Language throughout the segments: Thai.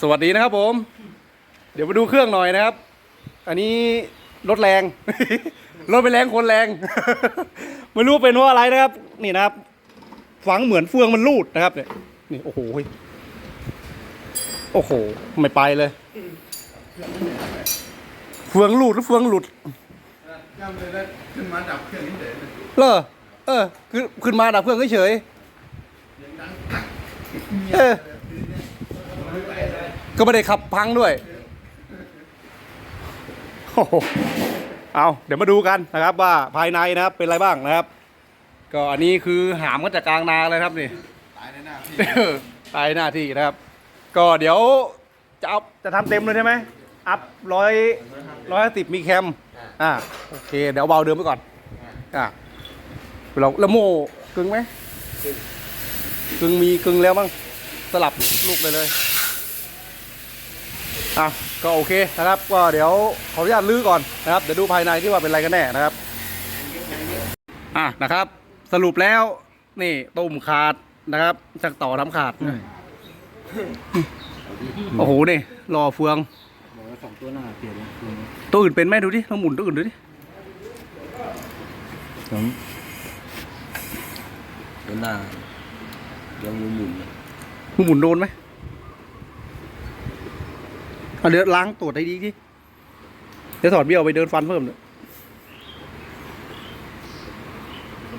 สวัสดีนะครับผม เดี๋ยวมาดูเครื่องหน่อยนะครับ อันนี้รถแรง รถไปแรงคนแรง ไม่รู้เป็นเพราอะไรนะครับ นี่นะครับ ฝังเหมือนเฟืองมันรูดนะครับเนี่ยนี่โอ้โหโอ้โห ไม่ไปเลย เฟืองรูดหรือเฟืองหลุดย่ำเลยแล้วขึ้นมาดับเครื่องนี้เดี๋ยเลอเออขึ้นมาดับเครื่องเฉยเออ ก็ไม่ได้ขับพังด้วยโอ้โหเอาเดี๋ยวมาดูกันนะครับว่าภายในนะครับเป็นอะไรบ้างนะครับ ก็อันนี้คือหามก็จากกลางนาเลยครับนี่ตายในหน้าพี่ตายหน้าที่นะครับ ก็เดี๋ยวจะเอาจะทำเต็มเลยใช่ไหมอัพร้อยร้อยสิบมีแคมอ่าโอเค เดี๋ยวเอาเบาเดิมไปก่อนอ่าเราแล้วโม่กึ่งไหมกึ่งมีกึ่งแล้วมั้งสลับลูกเลยเลย อะก็โอเคนะครับ ก็เดี๋ยวขออนุญาตลื้อก่อนนะครับเดี๋ยวดูภายในที่ว่าเป็นอะไรกันแน่นะครับอะนะครับ สรุปแล้วนี่ตุ่มขาดนะครับจากต่อทำขาดโอ้โหนี่รอเฟืองบอกว่าสองตัวหน้าเปลี่ยนเลยคุณตัวอื่นเป็นไหมดูดิลองหมุนตัวอื่นดูดิสองตัวหน้ายังหมุนหมุนมึงหมุนโดนไหม เอาเดี๋ยวล้างตรวจให้ดีดิเดี๋ยวถอดเบี้ยวไปเดินฟันเพิ่มเลย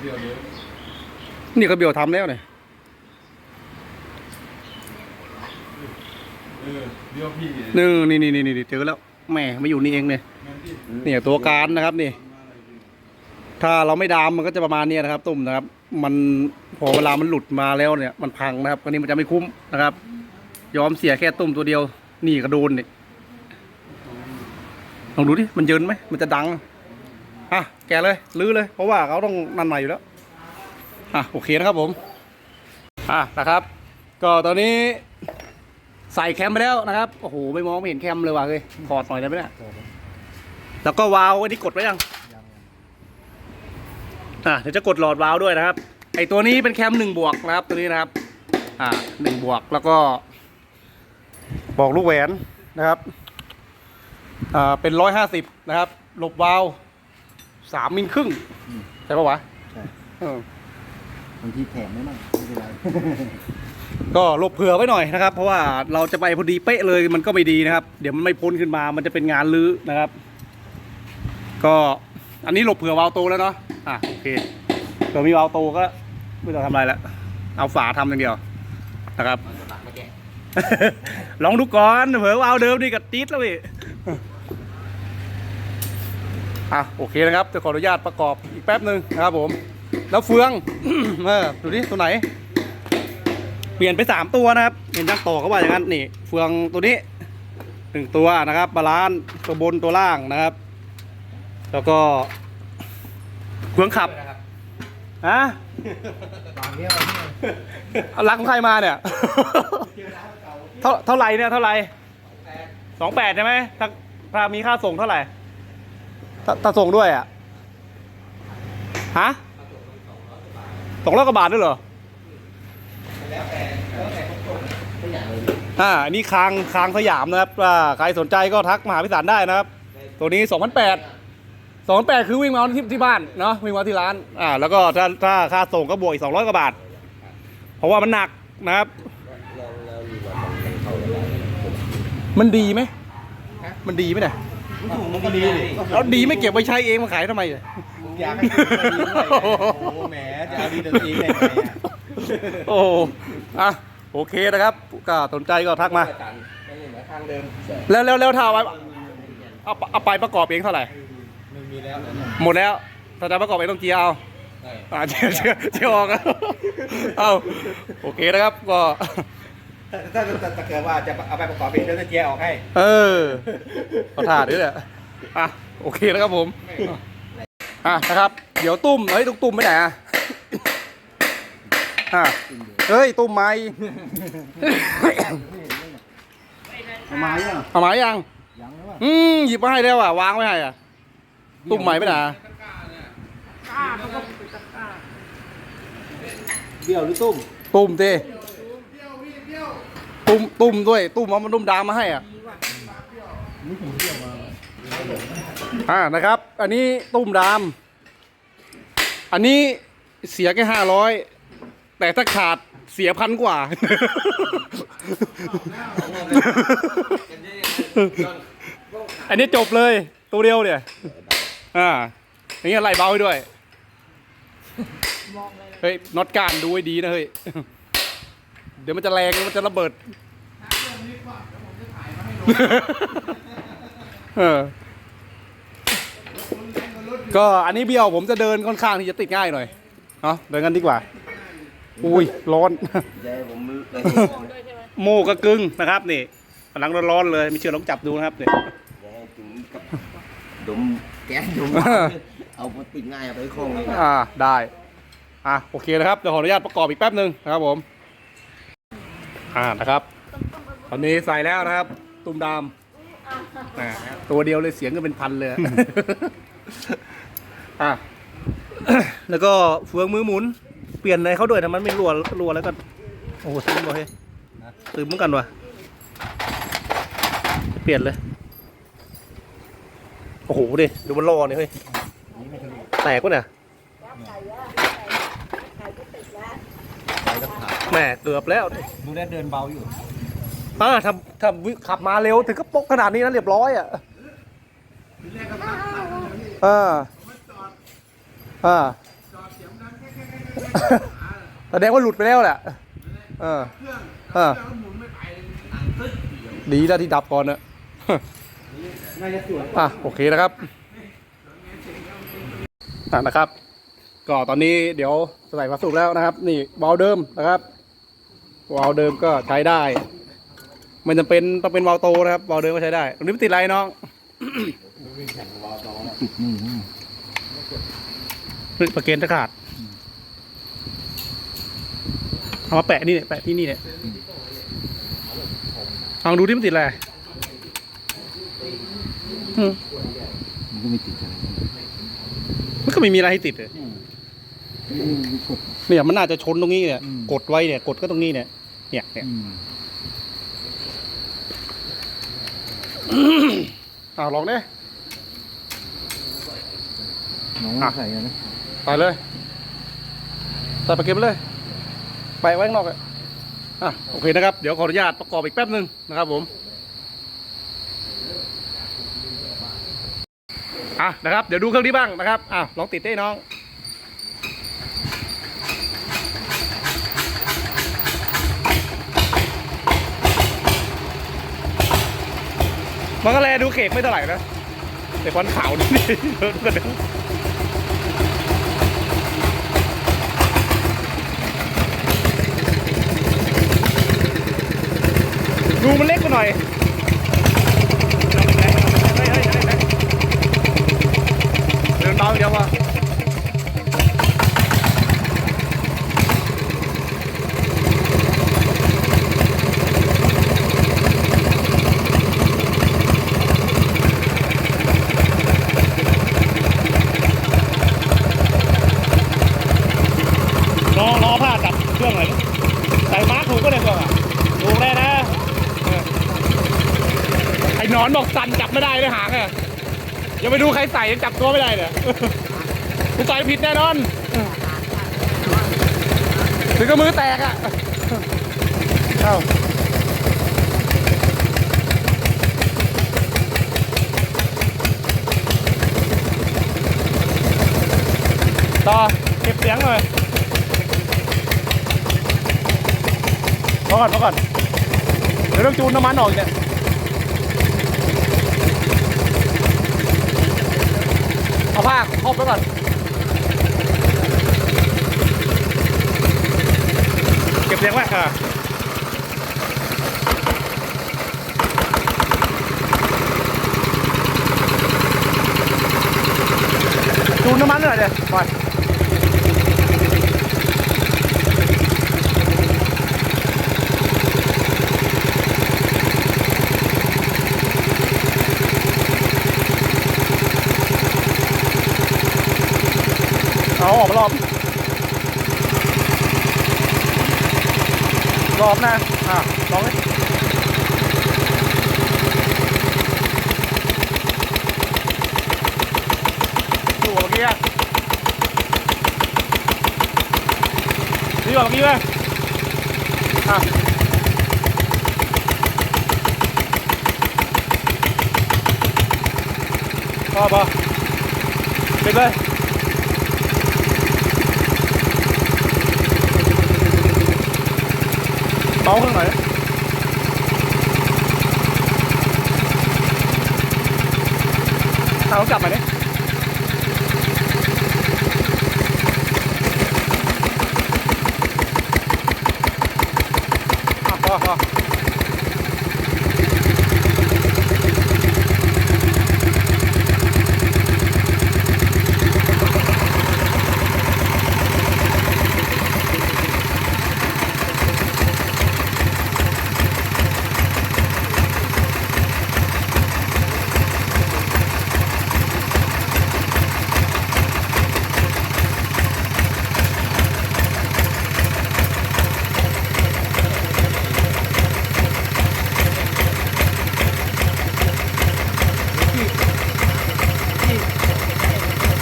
เดียวเดียวนี่ก็เบี้ยวทำแล้วเนี่ยเออเดียวพี่นี่นี่นี่นี่นี่เจอแล้วแหมมาอยู่นี่เองเนี่ยแม่นพี่เนี่ยตัวการนะครับนี่ ถ้าเราไม่ดามมันก็จะประมาณเนี้ยนะครับ ตุ่มนะครับ มันพอเวลามันหลุดมาแล้วเนี่ย มันพังนะครับอันนี้มันจะไม่คุ้มนะครับ ยอมเสียแค่ตุ่มตัวเดียว นี่กระโดนนี่ลองดูดิมันเยินไหมมันจะดังอะแกเลยลื้อเลย เพราะว่าเขาต้องนันใหม่อยู่แล้วอะโอเคนะครับผมอะนะครับ ก็ตอนนี้ใส่แคมไปแล้วนะครับโอ้โหไม่มองไม่เห็นแคมเลยว่ะเลยถอดหน่อยได้ไหมเนี่ยแล้วก็วาล์วไอ้นี่กดไว้ยังอะเดี๋ยวจะกดหลอดวาล์วด้วยนะครับไอตัวนี้เป็นแคมหนึ่งบวกนะครับตัวนี้นะครับ อ่าหนึ่งบวกแล้วก็ บอกลูกแหวนนะครับอ่าเป็นร้อยห้าสิบนะครับหลบวาล์วสามมิลครึ่งใช่ปะวะใช่เออบางทีแถมไม่มั่งไม่เป็นไร ก็หลบเผื่อไว้หน่อยนะครับ เพราะว่าเราจะไปพอดีเป๊ะเลยมันก็ไม่ดีนะครับ เดี๋ยวมันไม่พ้นขึ้นมามันจะเป็นงานลื้อนะครับ ก็อันนี้หลบเผื่อวาล์วโตแล้วเนาะอะโอเคเผื่อมีวาล์วโตก็ไม่ต้องทำอะไรแล้วเอาฝาทำอย่างเดียวนะครับล องดูก่อนเผื่อวาล์วเดิมนี่ก็ติดแล้วพี่อะโอเคนะครับจะขออนุญาตประกอบอีกแป๊บหนึ่งนะครับผม แล้วเฟืองเออดูดิตัวไหน เปลี่ยนไปสามตัวนะครับ เห็นจังต่อเขาว่าอย่างนั้นนี่ เฟืองตัวนี้หนึ่งตัวนะครับบาลานซ์ตัวบนตัวล่างนะครับ แล้วก็เฟืองขับฮะบางเนี้ยเอารักของใครมาเนี่ย เท่าเท่าไหร่เนี่ยเท่าไหร่สองแปดใช่ไหมถ้าถ้ามีค่าส่งเท่าไหร่ถ้าส่งด้วยอะฮะสองร้อยกว่าบาทด้วยเหรออ่าอันนี้คางคางสยามนะครับว่าใครสนใจก็ทักมาหาพิสารได้นะครับ ตัวนี้สองพันแปดสองพันแปดคือวิ่งมาที่ที่บ้านเนาะวิ่งมาที่ร้านอ่าแล้วก็ถ้าถ้าค่าส่งก็บวกอีกสองร้อยกว่าบาท เพราะว่ามันหนักนะครับ มันดีไหมมันดีไหมเนี่ยมันก็ดีดิแล้วดีไม่เก็บไว้ใช้เองมาขายทำไมเนี่ย อยากให้มันดีด้วยไงโอ้โหแหมจะเอาดีตัวเองได้ไงอะโอ้อะโอเคนะครับก็สนใจก็ทักมาทางเดิมแล้วแล้วแล้วถ้าเอาไว้เอาเอาไปประกอบเองเท่าไหร่ ไม่มีแล้วหมดแล้วถ้าจะประกอบเองต้องเจียร์เอา ใช่ อ่าเจียร์เจียร์เจียร์ออกอะเอาโอเคนะครับก็ ถ้าถ้าถ้าเกิดว่าจะเอาไปประกอบเองเดี๋ยวจะเจียออกให้ เออเอาถ่าด้วยแหละอะโอเคนะครับผม อะนะครับ เดี๋ยวตุ้มเฮ้ยตุ้มตุ้มไปไหนอะอะเฮ้ยตุ้มไม้ทำไมอะเอามายัง ยังแล้วว่ะอืมหยิบมาให้แล้วอะวางไว้ให้อะ ตุ้มไม้ไปไหนอะเบี้ยวหรือตุ้มตุ้มเต้ ตุ้มตุ้มด้วยตุ้มเอามันตุ้มดามมาให้อะอ่านะครับ อันนี้ตุ้มดาม อันนี้เสียแค่ห้าร้อยแต่ถ้าขาดเสียพันกว่า อันนี้จบเลย ตัวเดียวเนี่ย อ่า อย่างเงี้ยไล่เบาให้ด้วย เฮ้ยน็อตการดูให้ดีนะเฮ้ย เดี๋ยวมันจะแรงมันจะระเบิดเออก็อันนี้เบี้ยวผมจะเดินค่อนข้างที่จะติดง่ายหน่อยเนาะเดินกันดีกว่า อุ้ยร้อนยายผมเลยโมกระกึ่งนะครับนี่กำลังร้อนๆเลยไม่เชื่อลองจับดูนะครับเนี่ยยายถึงกับดมแก๊สดมเอาไปติดง่ายเอาไปคล้องเลยครับอ่าได้อะโอเคนะครับเดี๋ยวขออนุญาตประกอบอีกแป๊บหนึ่งนะครับผม อ่านะครับตอนนี้ใส่แล้วนะครับ ตุ้มดามอ่าตัวเดียวเลยเสียงก็เป็นพันเลยอะแล้วก็เฟืองมือหมุน เปลี่ยนในเขาด้วยถ้ามันไม่รัวรัวแล้วก็โอ้โหซึมว่เฮ้ยซึมเหมือนกันวะเปลี่ยนเลย โอ้โหดิดูมันรอเนี่ยเฮ้ยแตกวะเนี่ย แหม่เกือบแล้วดูได้เดินเบาอยู่อ่าถ้าถ้าวิขับมาเร็วถึงก็ปกขนาดนี้นะเรียบร้อยอะอ่าอ่าแสดงว่าหลุดไปแล้วแหละเออเออดีแล้วที่ดับก่อนเนอะน่าจะสวยอะโอเคนะครับอะนะครับ ก็ตอนนี้เดี๋ยวใส่วัสดุแล้วนะครับ นี่วาล์วเดิมนะครับ วาล์วเดิมก็ใช้ได้มันจะเป็นต้องเป็นวาล์วโตนะครับวาล์วเดิมก็ใช้ได้ตรงนี้ไม่ติดไรน้องติดนี่นี่ประเกนจะขาดเอามาแปะนี่เนี่ยแปะที่นี่เนี่ยลองดูที่มันติดอะไรมันก็ไม่ติดอะไรมันก็ไม่มีอะไรให้ติดเลยเนี่ยมันน่าจะชนตรงนี้เนี่ย กดไว้เนี่ย กดก็ตรงนี้เนี่ย เนี่ยเนี่ยอ่าลองดิน้องอะใส่นะไปเลยใส่ปากเก็บไปเลย ไปไว้ข้างนอกเลยอะโอเคนะครับ เดี๋ยวขออนุญาตประกอบอีกแป๊บหนึ่งนะครับผมอะนะครับ เดี๋ยวดูเครื่องนี้บ้างนะครับอะลองติดได้น้อง มันก็แลดูเขกไม่เท่าไหร่นะ แต่ควันขาวนี่เยอะกว่าเดิมดูมันเล็กไปหน่อยเดินเบาอย่างเดียวว่ะรอรอผ้าจับเครื่องหน่อยดิใส่มาร์คถูกก็เลยเครื่องอะถูกแน่นะเออไอ้หนอนบอก สั่นจับไม่ได้เลยหางอะอย่าไปดูใครใส่ยังจับตัวไม่ได้เนี่ยกูใส่ผิดแน่นอนถึงก็มือแตกอะเอ้าต่อเก็บเสียงหน่อยพอก่อนพอก่อนเดี๋ยวต้องจูนน้ำมันออกอีกเนี่ย เอาผ้าครอบแล้วก่อนเก็บเสียงไว้ค่ะจูนน้ำมันหน่อยเดี๋ยวก่าออกรอบ รอบนะ อะลองเลยดูเมื่อกี้ดีกว่าเมื่อกี้ไหมอะพอพอปิดเลย เขาข้างไหนอยเอากลับมาเนี่ยอะพอพอ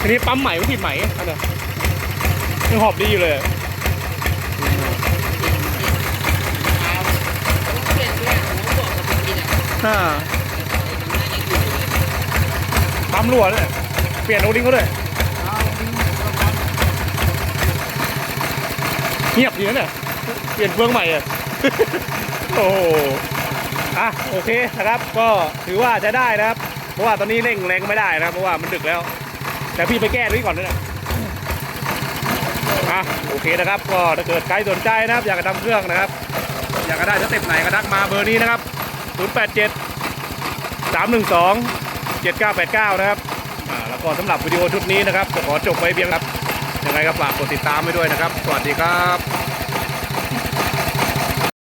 ทีนี้ปั๊มใหม่ไม่ผิดใหม่อันเนี้ยยังหอบดีอยู่เลยอ่าปั๊มรั่วเลยเปลี่ยนโอดิ้งเขาเลยเงียบดีนะเนี่ยเปลี่ยนเฟืองใหม่อะโอ้โหอะโอเคนะครับ ก็ถือว่าจะได้นะครับ เพราะว่าตอนนี้เร่งแรงไม่ได้นะครับเพราะว่ามันดึกแล้ว แต่พี่ไปแก้ด้วยก่อนนะเนี่ยอะโอเคนะครับ ก็ถ้าเกิดใครสนใจนะครับ อยากจะทำเครื่องนะครับ อยากจะได้สเต็ปไหนก็ทักมาเบอร์นี้นะครับ 087 312 7989 นะครับอ่าแล้วก็สำหรับวิดีโอชุดนี้นะครับจะขอจบไว้เพียงครับยังไงก็ฝากกดติดตามไว้ด้วยนะครับ สวัสดีครับ